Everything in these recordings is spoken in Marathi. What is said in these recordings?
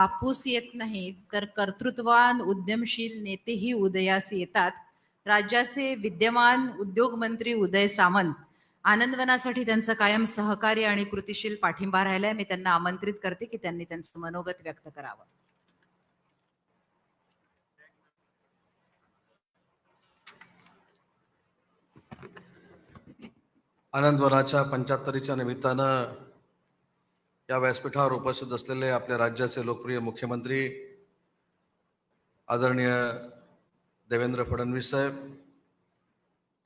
कापूस येत नाही तर कर्तृत्वान उद्यमशील नेतेही उदयास येतात. राज्याचे विद्यमान उद्योगमंत्री उदय सामंत आनंदवनासाठी त्यांचं कायम सहकार्य आणि कृतिशील पाठिंबा राहिलाय. मी त्यांना आमंत्रित करते की त्यांनी त्यांचं मनोगत व्यक्त करावं. आनंदवनाच्या पंच्याहत्तरीच्या निमित्तानं या व्यासपीठावर उपस्थित असलेले आपल्या राज्याचे लोकप्रिय मुख्यमंत्री आदरणीय देवेंद्र फडणवीस साहेब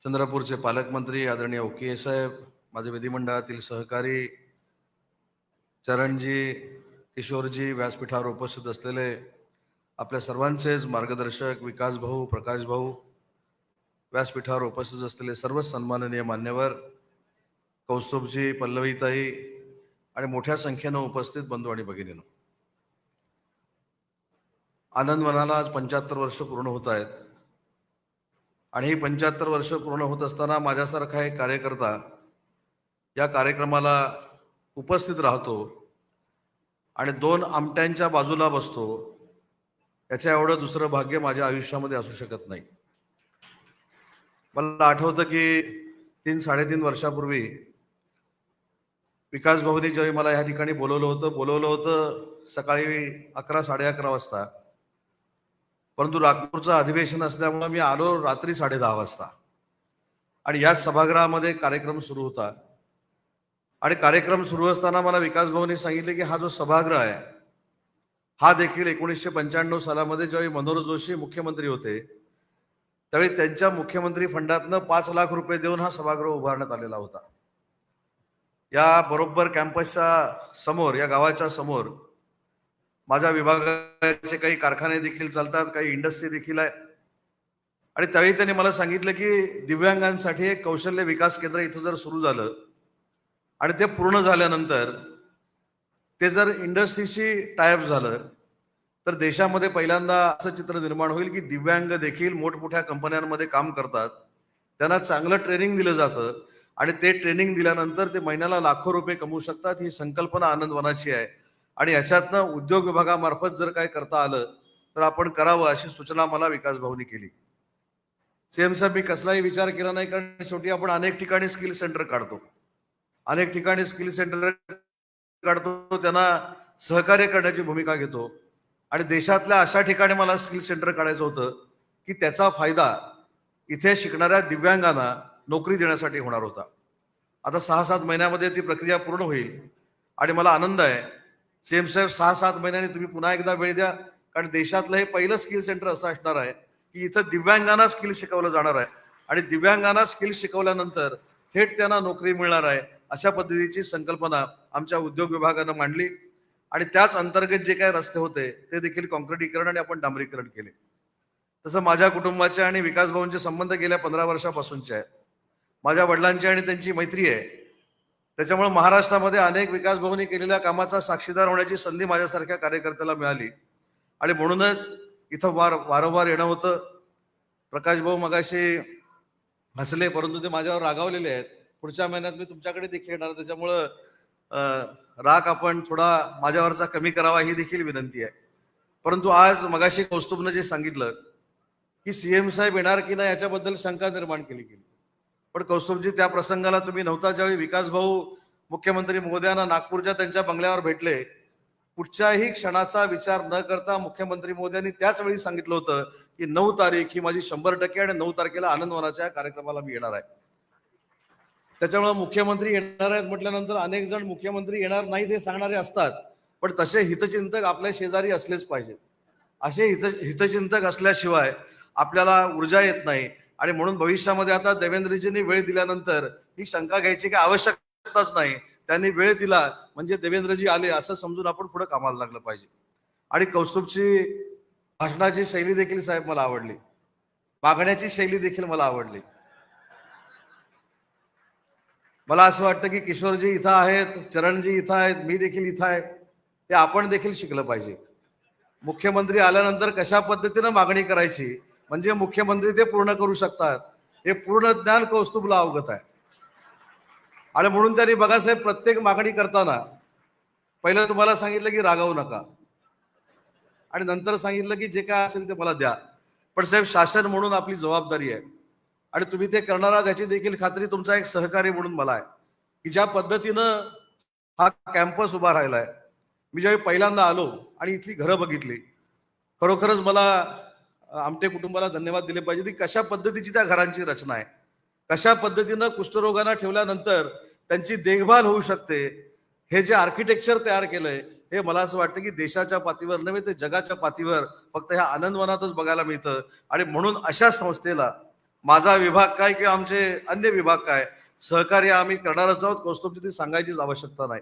चंद्रपूरचे पालकमंत्री आदरणीय ओके साहेब माझे विधिमंडळातील सहकारी चरणजी किशोरजी व्यासपीठावर उपस्थित असलेले आपल्या सर्वांचेच मार्गदर्शक विकास भाऊ प्रकाश भाऊ व्यासपीठावर उपस्थित असलेले सर्व सन्माननीय मान्यवर कौस्तुभजी पल्लवीताई आणि मोठ्या संख्येनं उपस्थित बंधू आणि भगिनीनं. आनंदवनाला आज पंच्याहत्तर वर्ष पूर्ण होत आहेत. आणि ही पंच्याहत्तर वर्ष पूर्ण होत असताना माझ्यासारखा एक कार्यकर्ता या कार्यक्रमाला उपस्थित राहतो आणि दोन आमट्यांच्या बाजूला बसतो याच्या एवढं दुसरं भाग्य माझ्या आयुष्यामध्ये असू शकत नाही. मला आठवतं की तीन साडेतीन वर्षापूर्वी विकास भवनी ज्यावेळी मला ह्या ठिकाणी बोलवलं होतं बोलवलं होतं सकाळी अकरा साडे अकरा वाजता. परंतु नागपूरचं अधिवेशन असल्यामुळे मी आलो रात्री साडे दहा वाजता. आणि याच सभागृहामध्ये कार्यक्रम सुरू होता. आणि कार्यक्रम सुरू असताना मला विकास भवनी सांगितले की हा जो सभागृह आहे हा देखील एकोणीसशे पंच्याण्णव सालामध्ये ज्यावेळी मनोहर जोशी मुख्यमंत्री होते त्यावेळी त्यांच्या मुख्यमंत्री फंडातनं पाच लाख रुपये देऊन हा सभागृह उभारण्यात आलेला होता. या बरोबर कॅम्पसच्या समोर या गावाच्या समोर माझ्या विभागाचे काही कारखाने देखील चालतात काही इंडस्ट्री देखील आहे. आणि त्यावेळी त्यांनी मला सांगितलं की दिव्यांगांसाठी एक कौशल्य विकास केंद्र इथं जर सुरू झालं आणि ते पूर्ण झाल्यानंतर ते जर इंडस्ट्रीशी टायअप झालं तर देशामध्ये पहिल्यांदा असं चित्र निर्माण होईल की दिव्यांग देखील मोठमोठ्या कंपन्यांमध्ये काम करतात. त्यांना चांगलं ट्रेनिंग दिलं जातं. आणि ते ट्रेनिंग दिल्यानंतर ते महिन्याला लाखो रुपये कमवू शकतात ही संकल्पना आनंदवनाची आहे. आणि याच्यातनं उद्योग विभागामार्फत जर काय करता आलं तर आपण करावं अशी सूचना मला विकास भाऊनी केली. सीएम साहेब मी कसलाही विचार केला नाही कारण शेवटी आपण अनेक ठिकाणी स्किल सेंटर काढतो. अनेक ठिकाणी स्किल सेंटर काढतो त्यांना सहकार्य करण्याची भूमिका घेतो. आणि देशातल्या अशा ठिकाणी मला स्किल सेंटर काढायचं होतं की त्याचा फायदा इथे शिकणाऱ्या दिव्यांगांना नोकरी देण्यासाठी होणार होता. आता सहा सात महिन्यामध्ये ती प्रक्रिया पूर्ण होईल. आणि मला आनंद आहे. सीएम साहेब सहा सात महिन्यांनी तुम्ही पुन्हा एकदा वेळ द्या. कारण देशातलं हे पहिलं स्किल सेंटर असं असणार आहे की इथं दिव्यांगांना स्किल शिकवलं जाणार आहे. आणि दिव्यांगांना स्किल शिकवल्यानंतर थेट त्यांना नोकरी मिळणार आहे अशा पद्धतीची संकल्पना आमच्या उद्योग विभागानं मांडली. आणि त्याच अंतर्गत जे काही रस्ते होते ते देखील कॉन्क्रिटीकरण आणि आपण डांबरीकरण केले. तसं माझ्या कुटुंबाचे आणि विकास भाऊंचे संबंध गेल्या पंधरा वर्षापासूनचे आहेत. माझ्या वडिलांची आणि त्यांची मैत्री आहे. त्याच्यामुळे महाराष्ट्रामध्ये अनेक विकास भवनी केलेल्या कामाचा साक्षीदार होण्याची संधी माझ्यासारख्या कार्यकर्त्याला मिळाली. आणि म्हणूनच इथं वार वारंवार येणं होतं. प्रकाश भाऊ मगाशी हसले परंतु ते माझ्यावर रागावलेले आहेत. पुढच्या महिन्यात मी तुमच्याकडे देखील येणार त्याच्यामुळं राग आपण थोडा माझ्यावरचा कमी करावा ही देखील विनंती आहे. परंतु आज मगाशी कौस्तुभनं जे सांगितलं की सीएम साहेब येणार की नाही याच्याबद्दल शंका निर्माण केली गेली. पण कौस्तुभजी त्या प्रसंगाला तुम्ही नव्हता ज्यावेळी विकास भाऊ मुख्यमंत्री महोदयांना नागपूरच्या त्यांच्या बंगल्यावर भेटले कुठच्याही क्षणाचा विचार न करता मुख्यमंत्री मोदयांनी त्याच वेळी सांगितलं होतं की नऊ तारीख ही माझी शंभर टक्के आणि नऊ तारखेला आनंदवनाच्या कार्यक्रमाला मी येणार आहे. त्याच्यामुळे मुख्यमंत्री येणार आहेत म्हटल्यानंतर अनेक जण मुख्यमंत्री येणार नाहीत हे सांगणारे असतात पण तसे हितचिंतक आपल्या शेजारी असलेच पाहिजेत. असे हित हितचिंतक असल्याशिवाय आपल्याला ऊर्जा येत नाही. आणि म्हणून भविष्यामध्ये आता देवेंद्रजींनी वेळ दिल्यानंतर ही शंका घ्यायची काही आवश्यकताच नाही. त्यांनी वेळ दिला म्हणजे देवेंद्रजी आले असं समजून आपण पुढे कामाला लागलं पाहिजे. आणि कौस्तुभची भाषणाची शैली देखील साहेब मला आवडली. मागण्याची शैली देखील मला आवडली. मला असं वाटतं की किशोरजी इथं आहेत चरणजी इथं आहेत मी देखील इथं आहे. ते आपण देखील शिकलं पाहिजे. मुख्यमंत्री आल्यानंतर कशा पद्धतीनं मागणी करायची म्हणजे मुख्यमंत्री ते पूर्ण करू शकतात. हे पूर्ण ज्ञान कौस्तुभला अवगत आहे. आणि म्हणून त्यांनी बघा साहेब प्रत्येक मागणी करताना पहिलं तुम्हाला सांगितलं की रागावू नका. आणि नंतर सांगितलं की जे काय असेल ते मला द्या. पण साहेब शासन म्हणून आपली जबाबदारी आहे. आणि तुम्ही ते करणार आहात याची देखील खात्री तुमचा एक सहकारी म्हणून मला आहे. की ज्या पद्धतीनं हा कॅम्पस उभा राहिलाय. मी ज्यावेळी पहिल्यांदा आलो आणि इथली घरं बघितली. खरोखरच मला आमटे कुटुंबाला धन्यवाद दिले पाहिजे. की कशा पद्धतीची त्या घरांची रचना आहे? कशा पद्धतीनं कुष्ठरोगांना ठेवल्यानंतर त्यांची देखभाल होऊ शकते? हे जे आर्किटेक्चर तयार केलंय हे मला असं वाटतं की देशाच्या पातळीवर नव्हे ते जगाच्या पातळीवर फक्त ह्या आनंदवनातच बघायला मिळतं. आणि म्हणून अशा संस्थेला माझा विभाग काय किंवा आमचे अन्य विभाग काय सहकार्य आम्ही करणारच आहोत. कौस्तुभची ती सांगायचीच आवश्यकता नाही.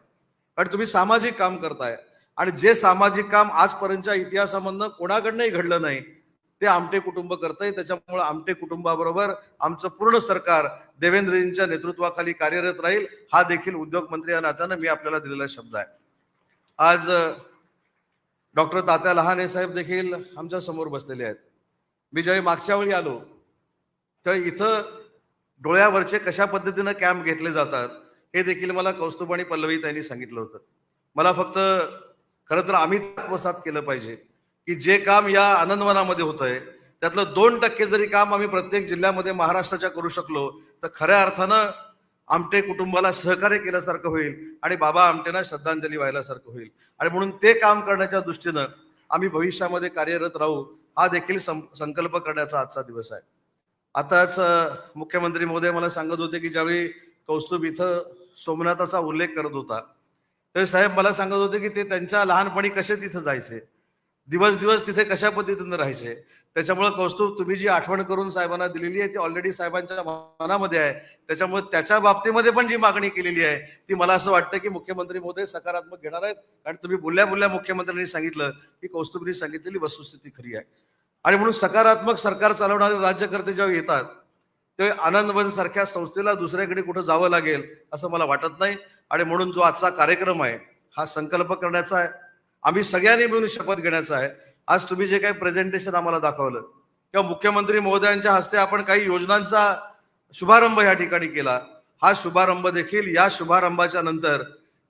कारण तुम्ही सामाजिक काम करताय. आणि जे सामाजिक काम आजपर्यंतच्या इतिहासामधनं कोणाकडनंही घडलं नाही ते आमटे कुटुंब करतंय. त्याच्यामुळे आमटे कुटुंबाबरोबर आमचं पूर्ण सरकार देवेंद्रजींच्या नेतृत्वाखाली कार्यरत राहील. हा देखील उद्योग मंत्री या नात्यानं मी आपल्याला दिलेला शब्द आहे. आज डॉक्टर तात्या लहाने साहेब देखील आमच्यासमोर बसलेले आहेत. मी ज्यावेळी मागच्या वेळी आलो त्यावेळी इथं डोळ्यावरचे कशा पद्धतीनं कॅम्प घेतले जातात हे देखील मला कौस्तुभ आणि पल्लवी त्यांनी सांगितलं होतं. मला फक्त खरं तर आम्ही आत्मसात केलं पाहिजे. की जे काम या आनंदवनामध्ये होत आहे त्यातलं दोन टक्के जरी काम आम्ही प्रत्येक जिल्ह्यामध्ये महाराष्ट्राच्या करू शकलो तर खऱ्या अर्थानं आमटे कुटुंबाला सहकार्य केल्यासारखं होईल आणि बाबा आमटेना श्रद्धांजली व्हायल्यासारखं होईल. आणि म्हणून ते काम करण्याच्या दृष्टीनं आम्ही भविष्यामध्ये कार्यरत राहू हा देखील सं- संकल्प करण्याचा आजचा दिवस आहे. आताच मुख्यमंत्री महोदय मला सांगत होते की ज्यावेळी कौस्तुभ इथं सोमनाथाचा उल्लेख करत होता तर साहेब मला सांगत होते की ते त्यांच्या लहानपणी कसे तिथं जायचे? दिवस दिवस तिथे कशा पद्धतीनं राहायचे? त्याच्यामुळे कौस्तुभ तुम्ही जी आठवण करून साहेबांना दिलेली आहे ती ऑलरेडी साहेबांच्या मनामध्ये आहे. त्याच्यामुळे त्याच्या बाबतीमध्ये पण जी मागणी केलेली आहे ती मला असं वाटतं की मुख्यमंत्री मोदी सकारात्मक घेणार आहेत. आणि तुम्ही बोलल्या बोलल्या मुख्यमंत्र्यांनी सांगितलं की कौस्तुभनी सांगितलेली वस्तुस्थिती खरी आहे. आणि म्हणून सकारात्मक सरकार चालवणारे राज्यकर्ते जेव्हा येतात तेव्हा आनंदवन सारख्या संस्थेला दुसऱ्याकडे कुठं जावं लागेल असं मला वाटत नाही. आणि म्हणून जो आजचा कार्यक्रम आहे हा संकल्प करण्याचा आहे. आम्ही सगळ्यांनी मिळून शपथ घेण्याचा आहे. आज तुम्ही जे काही प्रेझेंटेशन आम्हाला दाखवलं किंवा मुख्यमंत्री महोदयांच्या हस्ते आपण काही योजनांचा शुभारंभ या ठिकाणी केला हा शुभारंभ देखील या शुभारंभाच्या नंतर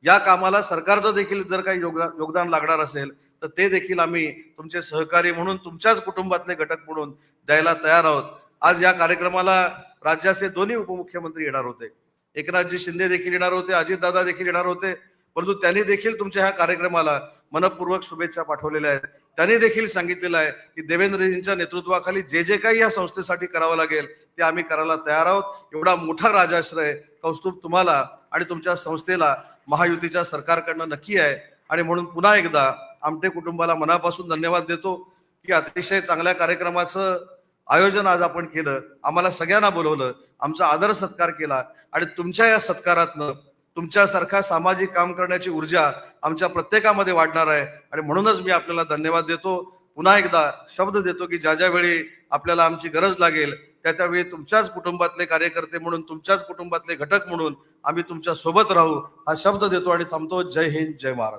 या कामाला सरकारचं देखील जर काही योगदान योगदान लागणार असेल तर ते देखील आम्ही तुमचे सहकारी म्हणून तुमच्याच कुटुंबातले घटक म्हणून द्यायला तयार आहोत. आज या कार्यक्रमाला राज्याचे दोन्ही उपमुख्यमंत्री येणार होते. एकनाथजी शिंदे देखील येणार होते अजितदादा देखील येणार होते परंतु त्यांनी देखील तुमच्या ह्या कार्यक्रमाला मनपूर्वक शुभेच्छा पाठवलेल्या आहेत. त्यांनी देखील सांगितलेलं आहे की देवेंद्रजींच्या नेतृत्वाखाली जे जे काही या संस्थेसाठी करावं लागेल ते आम्ही करायला तयार आहोत. एवढा मोठा राजाश्रय कौस्तुभ तुम्हाला आणि तुमच्या संस्थेला महायुतीच्या सरकारकडनं नक्की आहे. आणि म्हणून पुन्हा एकदा आमटे कुटुंबाला मनापासून धन्यवाद देतो की अतिशय चांगल्या कार्यक्रमाचं आयोजन आज आपण केलं. आम्हाला सगळ्यांना बोलवलं. आमचा आदर सत्कार केला. आणि तुमच्या या सत्कारातनं तुमच्यासारखा सामाजिक काम करण्याची ऊर्जा आमच्या प्रत्येकामध्ये वाढणार आहे. आणि म्हणूनच मी आपल्याला धन्यवाद देतो. पुन्हा एकदा शब्द देतो की ज्या ज्यावेळी आपल्याला आमची गरज लागेल त्या त्यावेळी तुमच्याच कुटुंबातले कार्यकर्ते म्हणून तुमच्याच कुटुंबातले घटक म्हणून आम्ही तुमच्यासोबत राहू हा शब्द देतो आणि थांबतो. जय हिंद जय महाराष्ट्र.